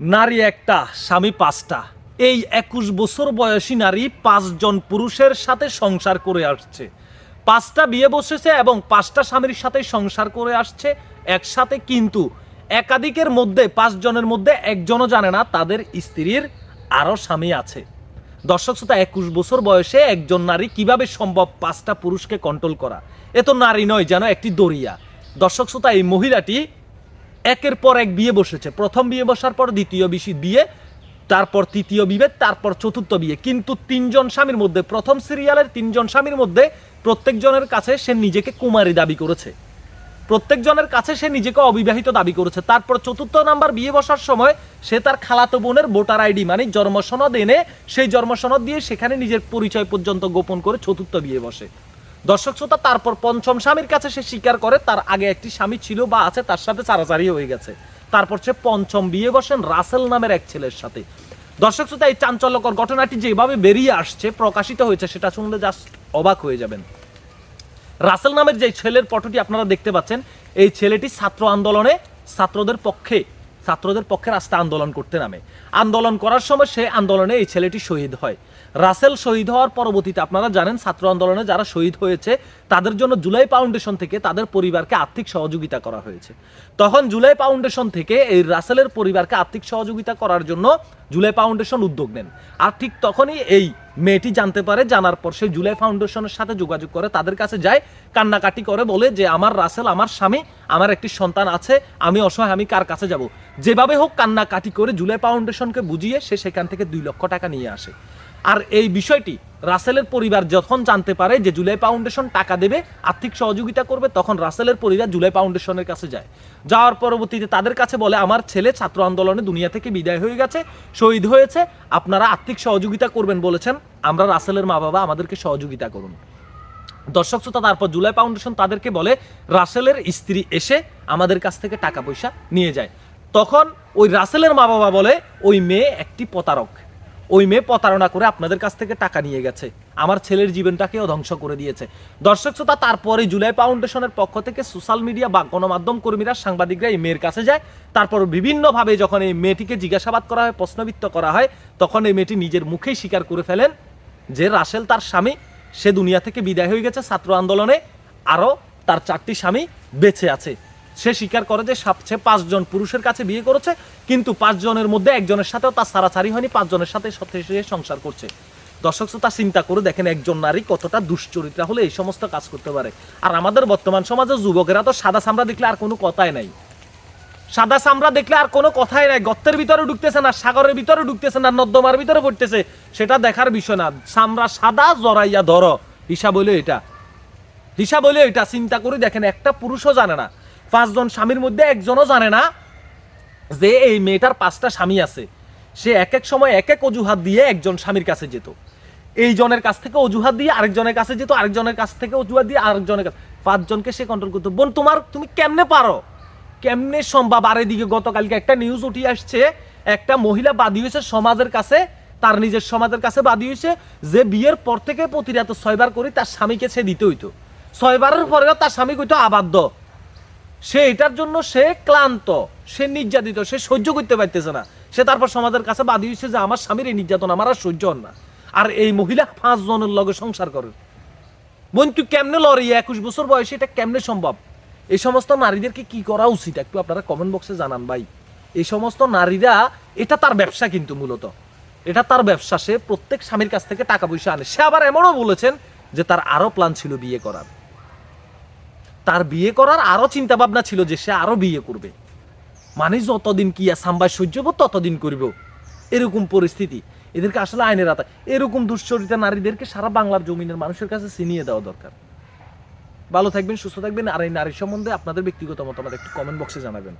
নারী একটা, স্বামী পাঁচটা। এই একুশ বছর বয়সী নারী পাঁচজন পুরুষের সাথে সংসার করে আসছে। পাঁচটা বিয়ে বসেছে এবং পাঁচটা স্বামীর সাথে সংসার করে আসছে একসাথে, কিন্তু একাধিকের মধ্যে, পাঁচজনের মধ্যে একজনও জানে না তাদের স্ত্রীর আরও স্বামী আছে। দর্শক শ্রোতা, একুশ বছর বয়সে একজন নারী কীভাবে সম্ভব পাঁচটা পুরুষকে কন্ট্রোল করা? এ তো নারী নয়, যেন একটি দরিয়া। দর্শক শ্রোতা, এই মহিলাটি একের পর এক বিয়ে বসেছে। প্রথম বিয়ে বসার পর দ্বিতীয় বিশি- বিয়ে, তারপর তৃতীয় বিয়ে তারপর চতুর্থ বিয়ে। কিন্তু তিনজন স্বামীর মধ্যে, প্রথম সিরিয়ালের তিনজন স্বামীর মধ্যে প্রত্যেকজনের কাছে সে নিজেকে কুমারী দাবি করেছে। প্রত্যেকজনের কাছে সে নিজেকে অবিবাহিত দাবি করেছে। তারপর চতুর্থ নাম্বার বিয়ে বসার সময় সে তার খালাতো বোনের ভোটার আইডি মানে জন্মসনদ এনে সেই জন্মসনদ দিয়ে সেখানে নিজের পরিচয় পর্যন্ত গোপন করে চতুর্থ বিয়ে বসে। দর্শক শ্রোতা, তারপর পঞ্চম স্বামীর কাছে সে স্বীকার করে, তার আগে একটি স্বামী ছিল বা আছে, তার সাথে চারাচারি হয়ে গেছে। তারপর সে পঞ্চম বিয়ে বসেন রাসেল নামের এক ছেলের সাথে। দর্শক শ্রোতা, এই চাঞ্চল্যকর ঘটনাটি যেভাবে বেরিয়ে আসছে, প্রকাশিত হয়েছে, সেটা শুনলে জাস্ট অবাক হয়ে যাবেন। রাসেল নামের যে ছেলের ফটোটি আপনারা দেখতে পাচ্ছেন, এই ছেলেটি ছাত্র আন্দোলনে ছাত্রদের পক্ষে ছাত্রদের পক্ষে রাস্তা আন্দোলন করতে নামে। আন্দোলন করার সময় সে আন্দোলনে এই ছেলেটি শহীদ হয়। রাসেল শহীদ হওয়ার পরবর্তীতে আপনারা জানেন, ছাত্র আন্দোলনে যারা শহীদ হয়েছে, তাদের জন্য জুলাই ফাউন্ডেশন থেকে তাদের পরিবারকে আর্থিক সহযোগিতা করা হয়েছে। তখন জুলাই ফাউন্ডেশন থেকে এই রাসেলের পরিবারকে আর্থিক সহযোগিতা করার জন্য জুলাই ফাউন্ডেশন উদ্যোগ নেন। আর ঠিক তখনই এই মেয়েটি জানতে পারে, জানার পর সে জুলাই ফাউন্ডেশনের সাথে যোগাযোগ করে, তাদের কাছে যায়, কান্নাকাটি করে, বলে যে, আমার রাসেল, আমার স্বামী, আমার একটি সন্তান আছে, আমি অসহায়, আমি কার কাছে যাব? যেভাবে হোক, কান্নাকাটি করে জুলাই ফাউন্ডেশনকে বুঝিয়ে সে সেখান থেকে দুই লক্ষ টাকা নিয়ে আসে। আর এই বিষয়টি রাসেলের পরিবার যখন জানতে পারে যে জুলাই ফাউন্ডেশন টাকা দেবে, আর্থিক সহযোগিতা করবে, তখন রাসেলের পরিবার জুলাই ফাউন্ডেশনের কাছে যায়। যাওয়ার পরবর্তীতে তাদের কাছে বলে, আমার ছেলে ছাত্র আন্দোলনে দুনিয়া থেকে বিদায় হয়ে গেছে, শহীদ হয়েছে, আপনারা আর্থিক সহযোগিতা করবেন বলেছেন, আমরা রাসেলের মা বাবা আমাদেরকে সহযোগিতা করুন। দর্শক শ্রোতা, তারপর জুলাই ফাউন্ডেশন তাদেরকে বলে, রাসেলের স্ত্রী এসে আমাদের কাছ থেকে টাকা পয়সা নিয়ে যায়। তখন ওই রাসেলের মা বাবা বলে, ওই মেয়ে একটি প্রতারক। ওই মেয়ে প্রতারণা করে আপনাদের কাছ থেকে টাকা নিয়ে গেছে। আমার ছেলের জীবনটাকেও ধ্বংস করে দিয়েছে। দর্শক শ্রোতা, তারপরে জুলাই ফাউন্ডেশনের পক্ষ থেকে সোশ্যাল মিডিয়া বা গণমাধ্যম কর্মীরা, সাংবাদিকরা এই মেয়ের কাছে যায়। তারপর বিভিন্নভাবে যখন এই মেয়েটিকে জিজ্ঞাসাবাদ করা হয় প্রশ্নবিত্ত করা হয়, তখন এই মেয়েটি নিজের মুখেই স্বীকার করে ফেলেন যে রাসেল তার স্বামী, সে দুনিয়া থেকে বিদায় হয়ে গেছে ছাত্র আন্দোলনে, আরও তার চারটি স্বামী বেঁচে আছে। সে স্বীকার করে যে সে পাঁচজন পুরুষের কাছে বিয়ে করেছে, কিন্তু পাঁচজনের মধ্যে একজনের সাথেও তার সারাসারি হয়নি, পাঁচজনের সাথে সে সংসার করছে। দর্শক শ্রোতা, চিন্তা করে দেখেন, একজন নারী কতটা দুশ্চরিত্রা হলে এই সমস্ত কাজ করতে পারে। আর আমাদের বর্তমান সমাজে যুবকেরা তো সাদা চামড়া দেখলে আর কোনো কথাই নাই। সাদা চামড়া দেখলে আর কোনো কথাই নাই। গর্তের ভিতরে ঢুকতেছে না, সাগরের ভিতরে ঢুকতেছে না, নর্দমার ভিতরে পড়তেছে, সেটা দেখার বিষয় না। চামড়া সাদা জড়াইয়া ধর। হিসাব হইল এটা। হিসাব হইল এটা। চিন্তা করে দেখেন, একটা পুরুষও জানে না। পাঁচজন স্বামীর মধ্যে একজনও জানে না যে এই মেয়েটার পাঁচটা স্বামী আছে। সে এক এক সময় এক এক অজুহাত দিয়ে একজন স্বামীর কাছে যেত। এই জনের কাছ থেকে অজুহাত দিয়ে আরেকজনের কাছে যেত, আরেকজনের কাছ থেকে অজুহাত দিয়ে আরেকজনের কাছে। পাঁচজনকে সে কন্ট্রোল করতো। বোন, তোমার তুমি কেমনে পারো? কেমনে সম্ভব? আর এদিকে গতকালকে একটা নিউজ উঠে আসছে, একটা মহিলা বাদী হয়েছে সমাজের কাছে, তার নিজের সমাজের কাছে বাদী হয়েছে, যে বিয়ের পর থেকে প্রতি রাতে ছয়বার করে তার স্বামীকে সে দিতে হইতো। ছয়বারের পরেও তার স্বামী কইতো আবাদ্য সে এটার জন্য সে ক্লান্ত, সে নির্যাতিত, সে সহ্য করতে পারতেছে না। সে তারপর সমাজের কাছে বাদী হয়েছে যে আমার স্বামীর এই নির্যাতন আমার আর সহ্য না। আর এই মহিলা পাঁচ জনের লগে সংসার করে। বোন, তুই কেমনে লড়ি? একুশ বছর বয়সে এটা কেমনে সম্ভব? এই সমস্ত নারীদেরকে কি করা উচিত? একটু আপনারা কমেন্ট বক্সে জানান ভাই। এই সমস্ত নারীরা, এটা তার ব্যবসা কিন্তু মূলত। এটা তার ব্যবসা। সে প্রত্যেক স্বামীর কাছ থেকে টাকা পয়সা আনে। সে আবার এমনও বলেছেন যে তার আরও প্ল্যান ছিল বিয়ে করার। তার বিয়ে করার আরও চিন্তা ভাবনা ছিল যে সে আরও বিয়ে করবে। মানে যতদিন কি সাম্বাই সহ্য ততদিন করব। এরকম পরিস্থিতি। এদেরকে আসলে আইনের আতা এরকম দুশ্চরিতা নারীদেরকে সারা বাংলার জমিনের মানুষের কাছে চিনিয়ে দেওয়া দরকার। ভালো থাকবেন, সুস্থ থাকবেন, আর এই নারী সম্বন্ধে আপনাদের ব্যক্তিগত মতামত একটু কমেন্ট বক্সে জানাবেন।